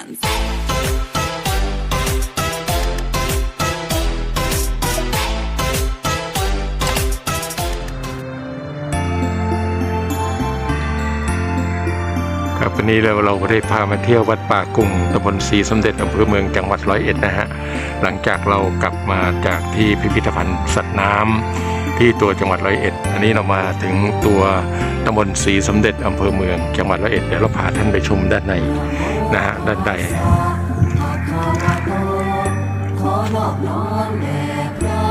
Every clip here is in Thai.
dance. ครับ วันนี้เราเราได้พามาเที่ยววัดป่ากุงตำบลศรีสมเด็จอำเภอเมืองจังหวัดร้อยเอ็ดนะฮะ หลังจากเรากลับมาจากที่พิพิธภัณฑ์สัตว์น้ำที่ตัวจังหวัดร้อยเอ็ด อันนี้เรามาถึงตัวตำบลศรีสมเด็จอำเภอเมือง จังหวัดร้อยเอ็ดเดี๋ยวเราพาท่านไปชมด้านใน นะฮะด้านในขอนอบน้อมแด่พระ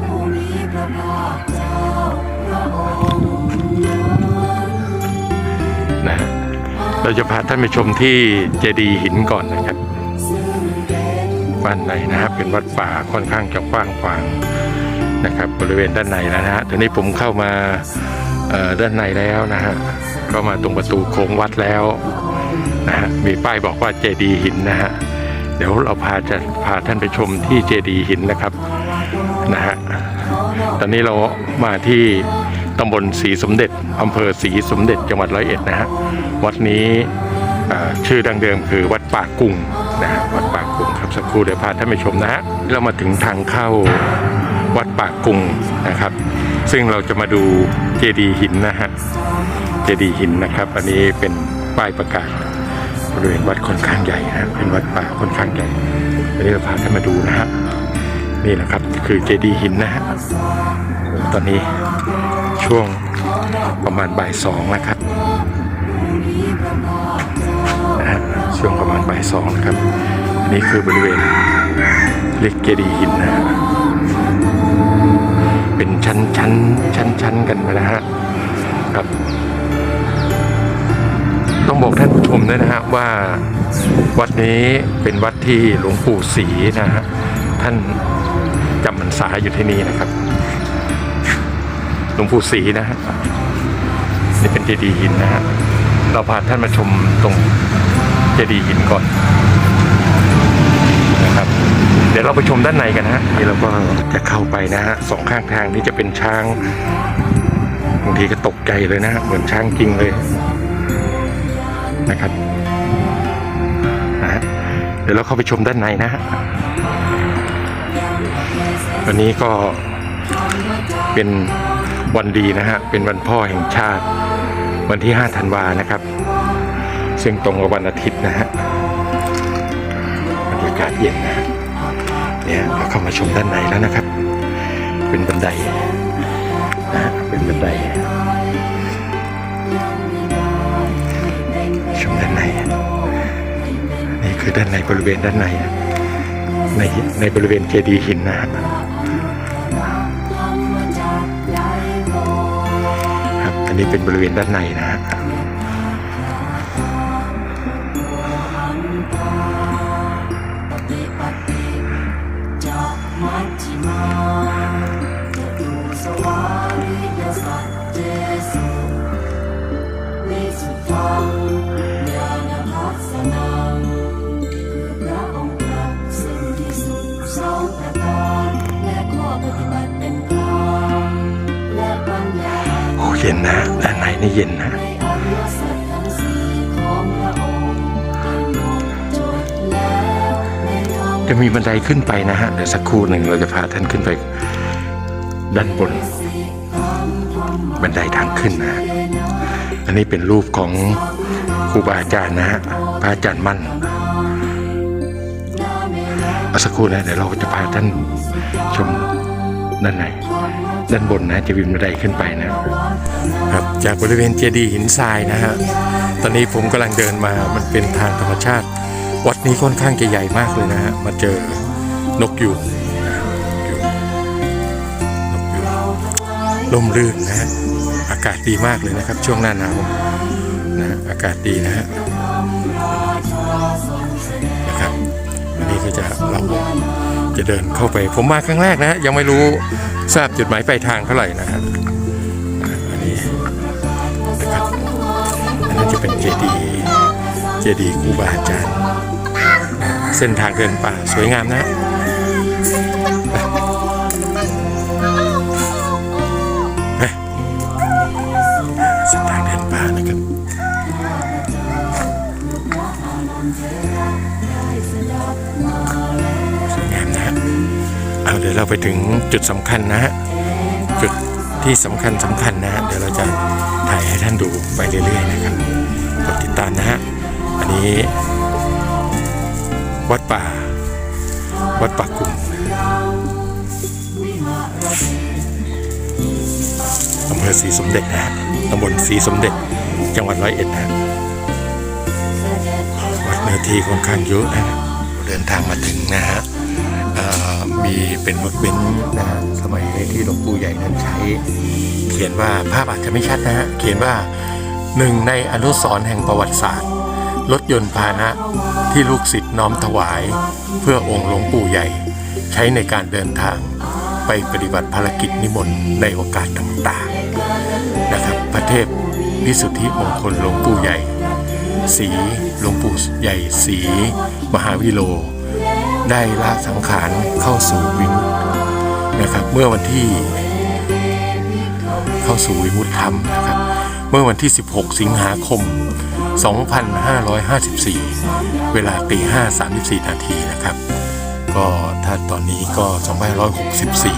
ผู้มีพระภาคเจ้าพระองค์นั้นนะฮะเราจะพาท่านไปชมที่เจดีย์หินก่อนนะครับบ้านในนะครับเป็นวัดป่าค่อนข้างจะกว้างขวางนะครับ บริเวณด้านในแล้วนะฮะทีนี้ผมเข้ามาด้านในแล้วนะฮะก็มาตรงประตูโค้งวัดแล้ว นะฮะมีป้ายบอกว่าเจดีหินนะฮะเดี๋ยวเราพาจะพาท่านไปชมที่เจดีหินนะครับนะฮะตอนนี้เรามาที่ตำบลศรีสมเด็จอำเภอศรีสมเด็จจังหวัดร้อยเอ็ดนะฮะวัดนี้ชื่อดังเดิมคือวัดป่ากุงนะฮะวัดป่ากุงครับสักครู่เดี๋ยวพาท่านไปชมนะฮะเรามาถึงทางเข้าวัดป่ากุงนะครับ ซึ่งเราจะมาดูเจดีหินนะฮะเจดีหินนะครับ อันนี้เป็นป้ายประกาศ บริเวณวัดค่อนข้างใหญ่นะเป็นวัดป่าค่อนข้างใหญ่อันนี้เราพาท่านมาดูนะฮะนี่แหละครับคือเจดีย์หินนะฮะตอนนี้ช่วงประมาณบ่ายสองนะครับนะฮะช่วงประมาณบ่ายสองนะครับอันนี้คือบริเวณเรียกเจดีย์หินนะฮะเป็นชั้นชั้นชั้นชั้นกันนะฮะครับ ต้องบอกท่านผู้ชมด้วยนะฮะว่าวัดนี้เป็นวัดที่หลวงปู่ศรีนะฮะท่านจำพรรษาอยู่ที่นี่นะครับ หลวงปู่ศรีนะฮะนี่เป็นเจดีย์หินนะฮะเราพาท่านมาชมตรงเจดีย์หินก่อนนะครับ เดี๋ยวเราไปชมด้านในกันฮะนี่เราก็จะเข้าไปนะฮะสองข้างทางนี้จะเป็นช้างบางทีก็ตกใจเลยนะฮะเหมือนช้างจริงเลย นะครับนะฮะเดี๋ยวเราเข้าไปชมด้านในนะฮะวันนี้ก็เป็นวันดีนะฮะ เป็นวันพ่อแห่งชาติ วันที่ 5 ธันวานะครับ ซึ่งตรงกับวันอาทิตย์นะฮะบรรยากาศเย็นนะเนี่ยเราเข้ามาชมด้านในแล้วนะครับ เป็นบันไดนะฮะเป็นบันได ชมด้านในนี่คือด้านในบริเวณด้านในในในบริเวณเจดีย์หินนะครับอันนี้เป็นบริเวณด้านในนะฮะ นะด้านในนี่เย็นนะจะมีบันไดขึ้นไปนะฮะเดี๋ยวสักครู่หนึ่งเราจะพาท่านขึ้นไป ด้านบน บันไดทางขึ้นนะฮะอันนี้เป็นรูปของครูบาอาจารย์นะฮะพระอาจารย์มั่นเอาสักครู่นะเดี๋ยวเราจะพาท่านชมด้านใน ด้านบนนะจะมีบันไดขึ้นไปนะครับจากบริเวณเจดีย์หินทรายนะฮะตอนนี้ผมกำลังเดินมามันเป็นทางธรรมชาติ วัดนี้ค่อนข้างจะใหญ่มากเลยนะฮะมาเจอนกยูงนกยูงลมรื่นนะฮะอากาศดีมากเลยนะครับ ช่วงหน้าหนาวนะอากาศดีนะฮะนะครับอันนี้ก็จะเราจะเดินเข้าไป ผมมาครั้งแรกนะ ยังไม่รู้ ทราบจุดหมายปลายทางเท่าไหร่นะครับ อันนี้นะครับอันนั้นจะเป็นเจดีย์เจดีย์ครูบาอาจารย์ เส้นทางเดินป่าสวยงามนะ ดี๋ยวเราไปถึงจุดสำคัญนะฮะจุดที่สำคัญสำคัญนะฮะเดี๋ยวเราจะถ่ายให้ท่านดูไปเรื่อยๆนะครับกดติดตามนะฮะอันนี้ วัดป่า วัดป่ากุ่มอำเภอศรีสมเด็จนะฮะตำบลศรีสมเด็จจังหวัดร้อยเอ็ดนะฮะวัดเนื้อที่ค่อนข้างเยอะนะเดินทางมาถึงนะฮะ มีเป็นรถเบนนะฮะสมัยที่หลวงปู่ใหญ่นั้นใช้ เขียนว่าภาพอาจจะไม่ชัดนะฮะ เขียนว่าหนึ่งในอนุสรณ์แห่งประวัติศาสตร์รถยนต์พาหนะที่ลูกศิษย์น้อมถวาย เพื่อองค์หลวงปู่ใหญ่ ใช้ในการเดินทาง ไปปฏิบัติภารกิจนิมนต์ในโอกาสต่างๆนะครับพระเทพวิสุทธิมงคลหลวงปู่ใหญ่ สีหลวงปู่ใหญ่สี มหาวิโล ได้ละสังขารเข้าสู่วิมุตนะครับ เมื่อวันที่เข้าสู่วิมุตติธรรมนะครับ เมื่อวันที่ 16 สิงหาคม 2554 เวลาตี5 34 นาทีนะครับ ก็ถ้าตอนนี้ก็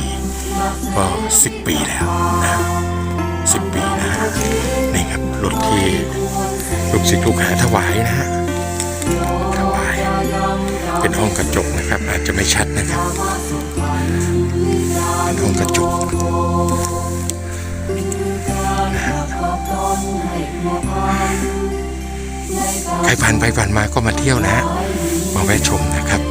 2564 ก็ 10 ปีแล้วนะ 10 ปีนะนี่ครับรถที่ลูกศิษย์ลูกหาถวายนะฮะ เป็นห้องกระจกนะครับ อาจจะไม่ชัดนะครับ เป็นห้องกระจกใครผ่านไปผ่านมาก็มาเที่ยวนะมาแวะชมนะครับ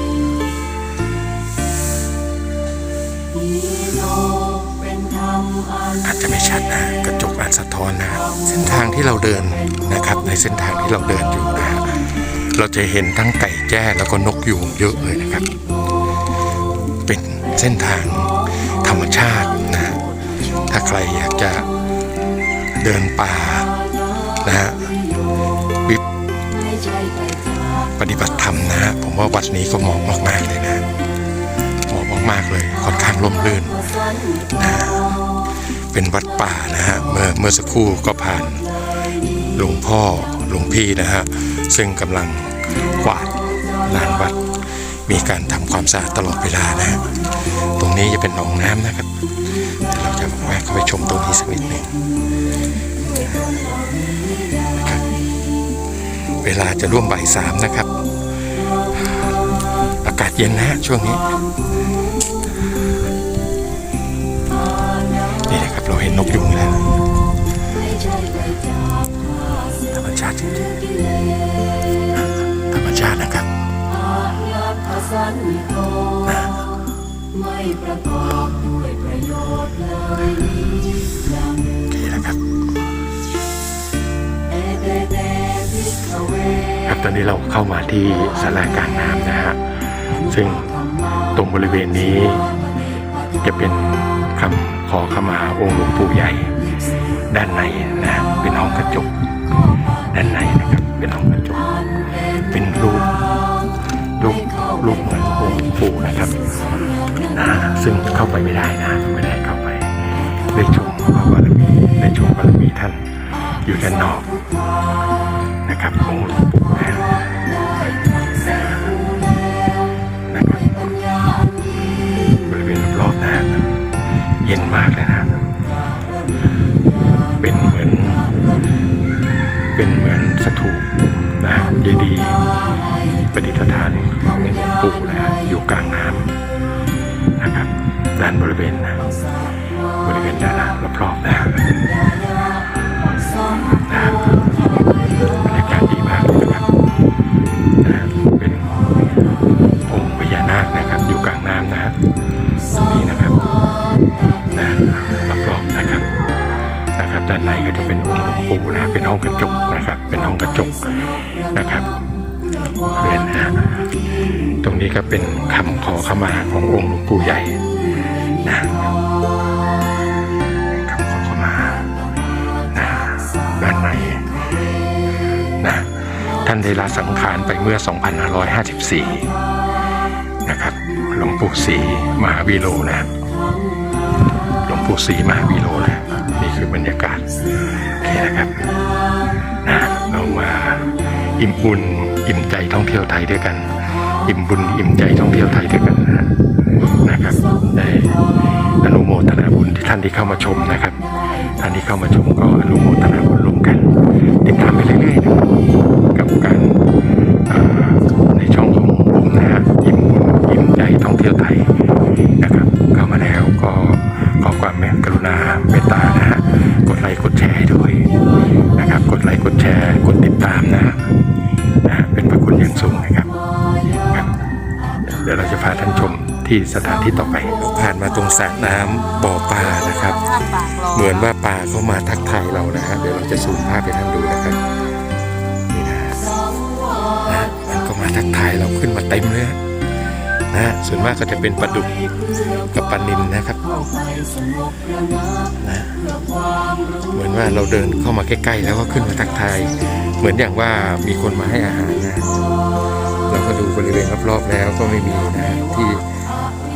อาจจะไม่ชัดนะกระจกอาจสะท้อนนะเส้นทางที่เราเดินนะครับ ในเส้นทางที่เราเดินอยู่นะ เราจะเห็นทั้งไก่แจ้แล้วก็นกยูงเยอะเลยนะครับ เป็นเส้นทางธรรมชาตินะ ถ้าใครอยากจะเดินป่านะฮะวิปฏิบัติธรรมนะฮะผมว่าวัดนี้ก็เหมาะมากๆเลยนะเหมาะมากๆเลยค่อนข้างร่มรื่นนะฮะเป็นวัดป่านะฮะเมื่อเมื่อสักครู่ก็ผ่านหลวงพ่อหลวงพี่นะฮะ ซึ่งกำลังกวาดลานวัด มีการทำความสะอาดตลอดเวลานะตรงนี้จะเป็นหนองน้ำนะครับเราจะแวะเข้าไปชมตรงนี้สักนิดหนึ่งเวลาจะร่วมบ่ายสามนะครับ อากาศเย็นนะฮะช่วงนี้นี่นะครับเราเห็นนกยุงแล้วธรรมชาติจริงๆ ไม่ประกอบด้วยประโยชน์เลยโอเคนะครับตเตพิกเวครับตอนนี้เราเข้ามาที่สารากลางน้ำนะฮะซึ่งตรงบริเวณนี้จะเป็นคำขอขมาองค์หลวงปู่ใหญ่ ด้านในนะเป็นห้องกระจก ด้านในนะครับเป็นห้องกระจก เป็นรูปรูปรูป ปู่นะครับนะซึ่งเข้าไปไม่ได้นะไม่ได้เข้าไปได้ชมพระบารมีได้ชมบารมีท่านอยู่ด้านนอกนะครับองหลวงปู่นะนะครับบริเวณรอบๆนะเย็นมากเลยนะเป็นเหมือน เป็นเหมือนสถูปนะเจดีย์ ประดิษฐานของหลวงปู่นะอยู่กลางน้ำนะครับด้านบริเวณนะบริเวณด้านหน้ารอบๆนะนะบรรยากาศดีมากนะครับเป็นองค์พญานาคนะครับ อยู่กลางน้ำนะฮะตรงนี้นะครับนะรอบๆนะครับนะครับด้านในก็จะเป็นองค์ปู่นะเป็นห้องกระจกนะครับ เป็นห้องกระจกนะครับ เรียนนะตรงนี้ก็เป็นคำขอขมาขององค์หลวงปู่ใหญ่นะคำขอขมานะด้านในนะท่านได้ลาสังขารไปเมื่อ 2554 นะครับหลวงปู่ศรีมหาวีโรนะหลวงปู่ศรีมหาวีโรนะนี่คือบรรยากาศโอเคนะครับนะเรามา อิ่มบุญอิ่มใจท่องเที่ยวไทยด้วยกัน อิ่มบุญอิ่มใจท่องเที่ยวไทยด้วยกันนะครับได้อนุโมทนาบุญที่ท่านที่เข้ามาชมนะครับ ท่านที่เข้ามาชม ที่สถานที่ต่อไป ผ่านมาตรงสระน้ำบ่อปลานะครับ เหมือนว่าปลาเข้ามาทักทายเรานะฮะเดี๋ยวเราจะซูมภาพไปท่านดูนะครับนี่นะนะมันก็มาทักทายเราขึ้นมาเต็มเลยนะส่วนมากก็จะเป็นปลาดุกกับปลานิลนะครับนะเหมือนว่าเราเดินเข้ามาใกล้ๆ แล้วก็ขึ้นมาทักทาย เหมือนอย่างว่ามีคนมาให้อาหารนะเราก็ดูบริเวณรอบๆแล้วก็ไม่มีนะที่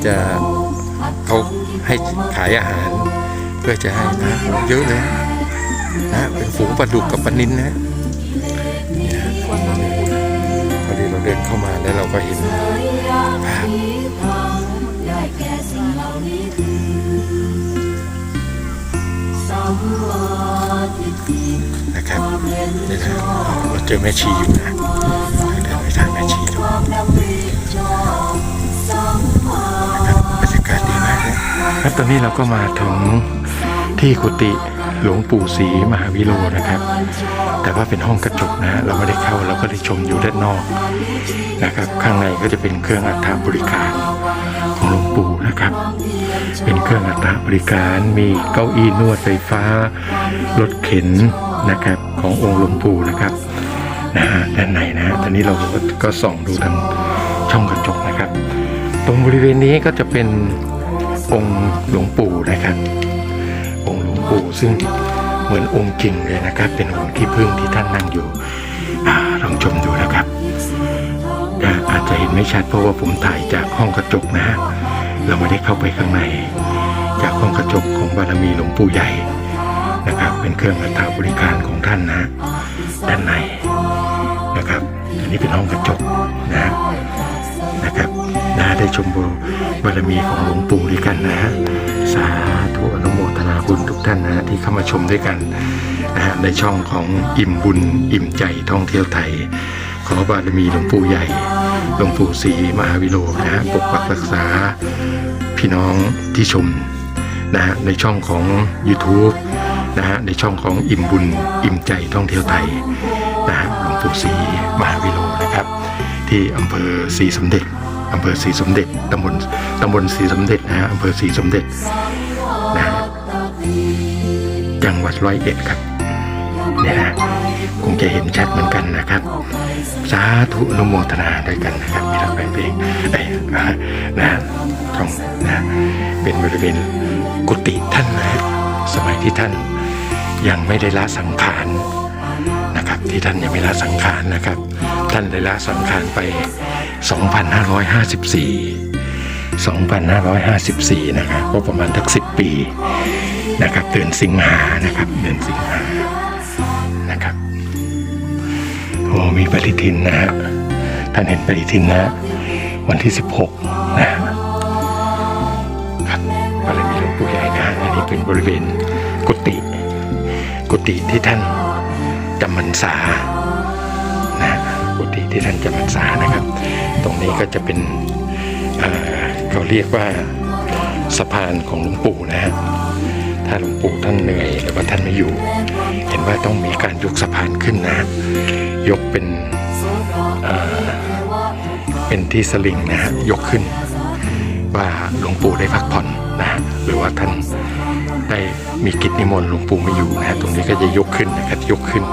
จะเขาให้ขายอาหาร เพื่อจะให้นะเยอะเลยนะเป็นฝูงปลาดุกกับปลานินนะนี่นะพอดีเราเดินเข้ามาแล้วเราก็เห็นภาพได้แก่สิ่งเนี้คือสัมมาทิฏฐินะครับเห็นนี่นะเราเจอแม่ชีอยู่นะเดินไปทางแม่ชีดู มากเลยครับตอนนี้เราก็มาถึงที่กุฏิหลวงปู่ศรีมหาวิโรนะครับ แต่ว่าเป็นห้องกระจกนะฮะเราไม่ได้เข้าเราก็ได้ชมอยู่ด้านนอกนะครับ ข้างในก็จะเป็นเครื่องอัฐบริการของหลวงปู่นะครับ เป็นเครื่องอัฐบริการมีเก้าอี้นวดไฟฟ้ารถเข็นนะครับขององค์หลวงปู่นะครับนะฮะด้านในนะฮะตอนนี้เราก็ส่องดูทางช่องกระจกนะครับ ตรงบริเวณนี้ก็จะเป็น องค์หลวงปู่นะครับ องค์หลวงปู่ซึ่งเหมือนองค์จริงเลยนะครับ เป็นองค์ที่พึ่งที่ท่านนั่งอยู่ลองชมดูนะครับอาจจะเห็นไม่ชัดเพราะว่าผมถ่ายจากห้องกระจกนะฮะเราไม่ได้เข้าไปข้างใน จากห้องกระจกของบารมีหลวงปู่ใหญ่นะครับ เป็นเครื่องอัฐบริการของท่านนะด้านในนะครับ อันนี้เป็นห้องกระจกนะนะครับ นะได้ชมบุญบารมีของหลวงปู่ด้วยกันนะฮะสาธุอนุโมทนาบุญทุกท่านนะที่เข้ามาชมด้วยกันนะฮะในช่องของอิ่มบุญอิ่มใจท่องเที่ยวไทย ขอบารมีหลวงปู่ใหญ่หลวงปู่ศรีมหาวิโรจนะฮะปกปักรักษาพี่น้องที่ชมนะฮะในช่องของ YouTube นะฮะในช่องของอิ่มบุญอิ่มใจท่องเที่ยวไทยนะฮะหลวงปู่ศรีมหาวิโรนะครับ ที่อำเภอศรีสมเด็จ อำเภอศรีสมเด็จตำบลตำบลศรีสมเด็จนะฮะอำเภอศรีสมเด็จนะฮะจังหวัดร้อยเอ็ดครับเนี่ยนะคงจะเห็นชัดเหมือนกันนะครับ สาธุนโมทนาด้วยกันนะครับมีรักแฟนเพลงเอ้ยนะตรงนะเป็นบริเวณกุฏิท่านนะฮะสมัยที่ท่านยังไม่ได้ละสังขารนะครับ ที่ท่านยังไม่ละสังขารนะครับ ท่านได้ละสังขารไป 2554 2554 นะครับก็ประมาณทักสิปีนะครับเดือนสิงหานะครับเดือนสิงหานะครับโอ้มีปฏิทินนะฮะท่านเห็นปฏิทินนะ วันที่ 16 นะฮะครับบารมีหลวงปู่ใหญ่นะอันนี้เป็นบริเวณกุฏิกุฏิที่ท่านจำพรรษา กุฏิที่ท่านจำพรรษานะครับ ตรงนี้ก็จะเป็นเขาเรียกว่าสะพานของหลวงปู่นะฮะถ้าหลวงปู่ท่านเหนื่อยหรือว่าท่านไม่อยู่ เห็นว่าต้องมีการยกสะพานขึ้นนะ ยกเป็นเป็นที่สลิงนะฮะยกขึ้น ว่าหลวงปู่ได้พักผ่อนนะหรือว่าท่านได้มีกิจนิมนต์หลวงปู่ไม่อยู่นะฮะตรงนี้ก็จะยกขึ้นนะครับยกขึ้น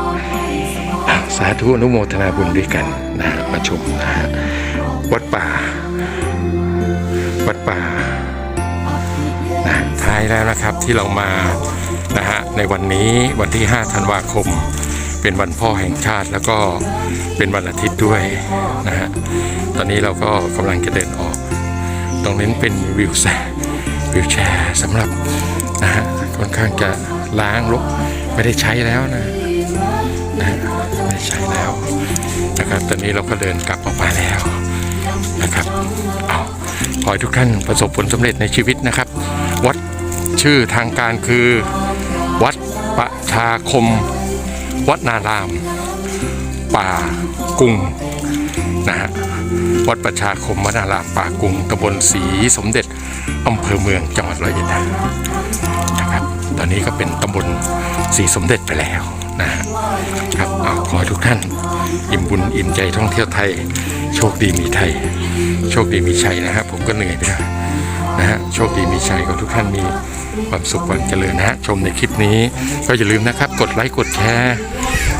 สาธุอนุโมทนาบุญด้วยกันนะมาชมนะฮะวัดป่า วัดป่านะท้ายแล้วนะครับที่เรามานะฮะในวันนี้วันที่ 5 ธันวาคม เป็นวันพ่อแห่งชาติแล้วก็เป็นวันอาทิตย์ด้วยนะฮะตอนนี้เราก็กำลังจะเดินออก ตรงนี้เป็นวิวแชร์วิวแชร์สำหรับนะฮะค่อนข้างจะล้างลกไม่ได้ใช้แล้วนะนะ ใช้แล้วนะครับ ตอนนี้เราก็เดินกลับออกมาแล้วนะครับเอาขอให้ทุกท่านประสบผลสำเร็จในชีวิตนะครับ วัดชื่อทางการคือ วัดประชาคม วัดนาราม ป่ากุ้งนะฮะวัดประชาคมวัดนารามป่ากุ้งตำบลศรีสมเด็จอำเภอเมืองจังหวัดร้อยเอ็ดนะครับ ตอนนี้ก็เป็นตำบลศรีสมเด็จไปแล้ว นะฮะครับเอาขอให้ทุกท่าน อิ่มบุญอิ่มใจท่องเที่ยวไทย โชคดีมีไทย โชคดีมีชัยนะฮะผมก็เหนื่อยไปแล้วนะฮะโชคดีมีชัยขอทุกท่านมีความสุขความเจริญนะฮะชมในคลิปนี้ ก็อย่าลืมนะครับ กดไลค์กดแชร์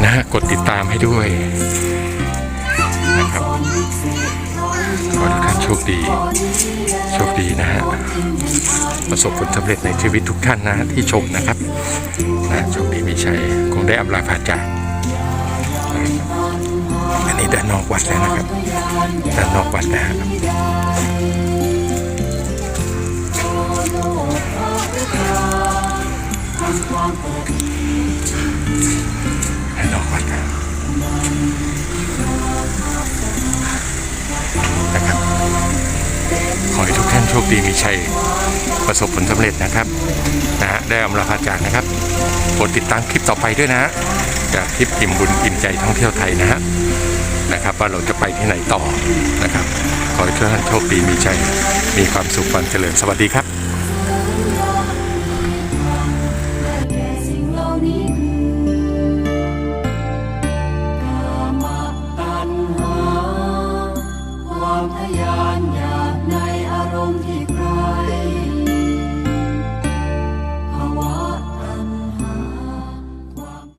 นะฮะกดติดตามให้ด้วยนะครับ ให้ทุกท่านโชคดี โชคดีนะฮะ ประสบผลสำเร็จในชีวิตทุกท่านนะที่ชมนะครับนะโชคดีมีชัยคงได้อำลาพาจากอันนี้ด้านนอกวัดแล้วนะครับ ด้านนอกวัดนะฮะด้านนอกวัดนะ นะครับ ขอให้ทุกท่านโชคดีมีชัยประสบผลสำเร็จนะครับนะฮะได้อำลาพาจากนะครับโปรดติดตามคลิปต่อไปด้วยนะฮะจากคลิปอิ่มบุญอิ่มใจท่องเที่ยวไทยนะฮะนะครับว่าเราจะไปที่ไหนต่อนะครับ ขอให้ทุกท่านโชคดีมีชัยมีความสุขความเจริญสวัสดีครับ